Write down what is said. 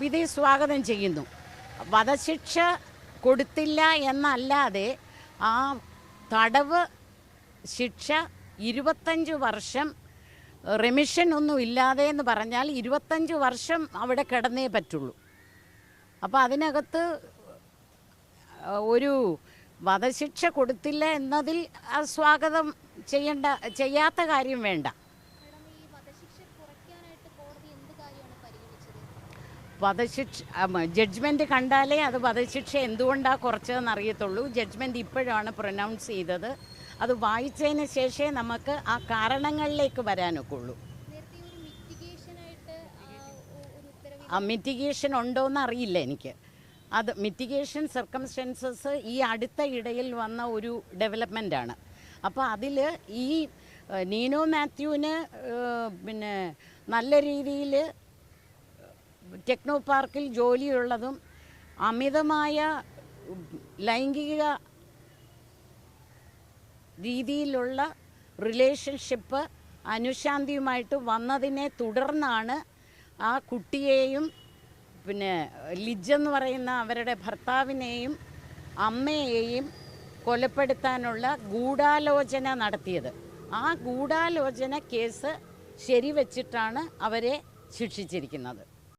വിധി സ്വാഗതം ചെയ്യുന്നു. വധശിക്ഷ കൊടുത്തില്ല എന്നല്ലാതെ ആ തടവ് ശിക്ഷ ഇരുപത്തഞ്ച് വർഷം റെമിഷൻ ഒന്നും ഇല്ലാതെ എന്ന് പറഞ്ഞാൽ ഇരുപത്തഞ്ച് വർഷം അവിടെ കിടന്നേ പറ്റുള്ളൂ. അപ്പോൾ അതിനകത്ത് ഒരു വധശിക്ഷ കൊടുത്തില്ല എന്നതിൽ സ്വാഗതം ചെയ്യേണ്ട ചെയ്യാത്ത കാര്യം വേണ്ട. വധശിക്ഷ ജഡ്ജ്മെന്റ് കണ്ടാലേ അത് വധശിക്ഷ എന്തുകൊണ്ടാണ് കുറച്ചതെന്ന് അറിയത്തുള്ളൂ. ജഡ്ജ്മെന്റ് ഇപ്പോഴാണ് പ്രൊനൗൺസ് ചെയ്തത്. അത് വായിച്ചതിന് ശേഷമേ നമുക്ക് ആ കാരണങ്ങളിലേക്ക് വരാനൊക്കെ ഉള്ളൂ മിറ്റിഗേഷൻ ഉണ്ടോയെന്ന് അറിയില്ല എനിക്ക്. അത് മിറ്റിഗേഷൻ സർക്കംസ്റ്റൻസസ് ഈ അടുത്ത ഇടയിൽ വന്ന ഒരു ഡെവലപ്മെന്റാണ് അപ്പോൾ അതിൽ ഈ നീനോ മാത്യുവിന് പിന്നെ നല്ല രീതിയിൽ ടെക്നോ പാർക്കിൽ ജോലിയുള്ളതും അമിതമായ ലൈംഗിക രീതിയിലുള്ള റിലേഷൻഷിപ്പ് അനുശാന്തിയുമായിട്ട് വന്നതിനെ തുടർന്നാണ് ആ കുട്ടിയെയും പിന്നെ ലിജ് എന്ന് പറയുന്ന അവരുടെ ഭർത്താവിനെയും അമ്മയെയും കൊലപ്പെടുത്താനുള്ള ഗൂഢാലോചന നടത്തിയത്. ആ ഗൂഢാലോചന കേസ് ശരിവച്ചിട്ടാണ് അവരെ ശിക്ഷിച്ചിരിക്കുന്നത്.